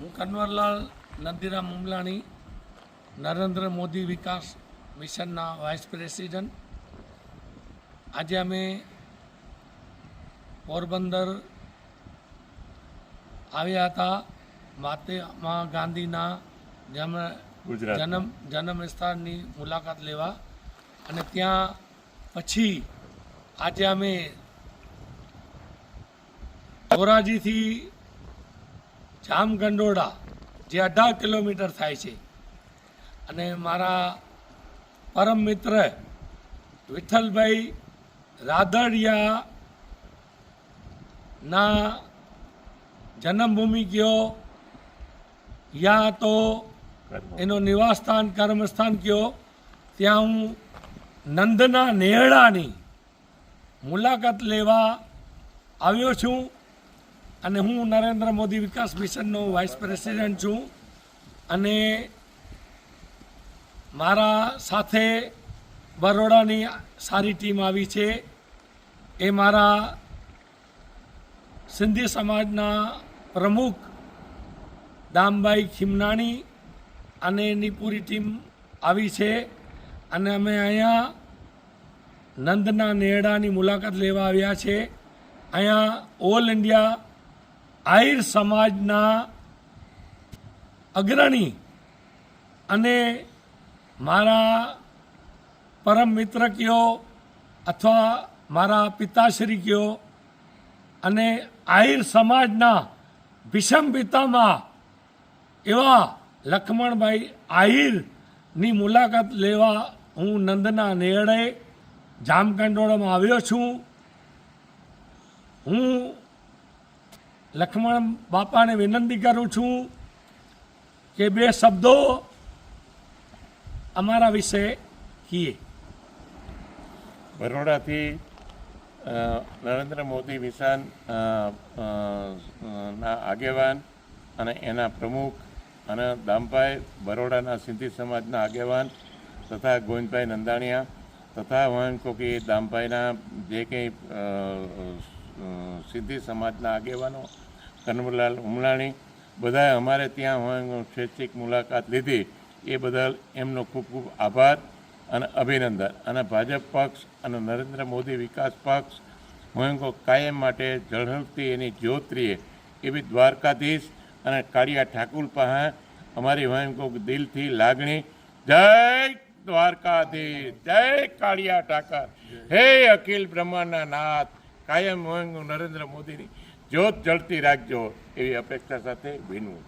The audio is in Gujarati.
હું કન્વરલાલ નંદીરામ મુમલાણી નરેન્દ્ર મોદી વિકાસ મિશનના વાઇસ પ્રેસિડન્ટ. આજે અમે પોરબંદર આવ્યા હતા મહાત્મા ગાંધીના જન્મ જન્મ જન્મ વિસ્તારની મુલાકાત લેવા. અને ત્યાં પછી આજે અમે ધોરાજીથી જામગંડોળા, જે અઢાર કિલોમીટર થાય છે. અને મારા પરમ મિત્ર વિઠ્ઠલભાઈ રાદડિયા ના જન્મભૂમિ કયો, યા તો એનો નિવાસસ્થાન, કર્મસ્થાન કયો, ત્યાં હું નંદના નેહડાની મુલાકાત લેવા આવ્યો છું. અને હું નરેન્દ્ર મોદી વિકાસ મિશનનો વાઇસ પ્રેસિડેન્ટ છું. અને મારા સાથે બરોડાની સારી ટીમ આવી છે. એ મારા સિંધી સમાજના પ્રમુખ દામભાઈ ખીમનાણી અને એની પૂરી ટીમ આવી છે. અને અમે અહીંયા નંદના નેડાની મુલાકાત લેવા આવ્યા છે. અહીંયા ઓલ ઇન્ડિયા આહિર સમાજના અગ્રણી અને મારા પરમ મિત્ર કયો અથવા મારા પિતાશ્રી કયો અને આહિર સમાજના ભીષમ પિતામાં એવા લખમણભાઈ આહિરની મુલાકાત લેવા હું નંદના નેહડે જામકંડોળામાં આવ્યો છું. હું લક્ષ્મણ બાપાને વિનંતી કરું છું કે બે શબ્દો અમારા વિશે કહીએ બરોડાથી નરેન્દ્ર મોદી મિશન ના આગેવાન અને એના પ્રમુખ અને દામભાઈ બરોડાના સિંધી સમાજના આગેવાન તથા ગોવિંદભાઈ નંદાણીયા તથા હું કહું કે દામભાઈના જે કંઈ અ, સમાજના આગેવાનો કનવરલાલ ઉમલાણી બધાએ અમારે ત્યાં સ્વૈચ્છિક મુલાકાત લીધી. એ બદલ એમનો ખૂબ ખૂબ આભાર અને અભિનંદન. અને ભાજપ પક્ષ અને નરેન્દ્ર મોદી વિકાસ પક્ષ હોયંગો કાયમ માટે ઝળહળતી એની જ્યોત્રીએ એવી દ્વારકાધીશ અને કાળિયા ઠાકુર પાસે અમારી હું કહું દિલથી લાગણી. જય દ્વારકાધીશ જય કાળિયા ઠાકર. હે અખિલ બ્રહ્માના નાથ. કાયમ નરેન્દ્ર મોદીની જ્યોત જળતી રાખજો એવી અપેક્ષા સાથે વિનવું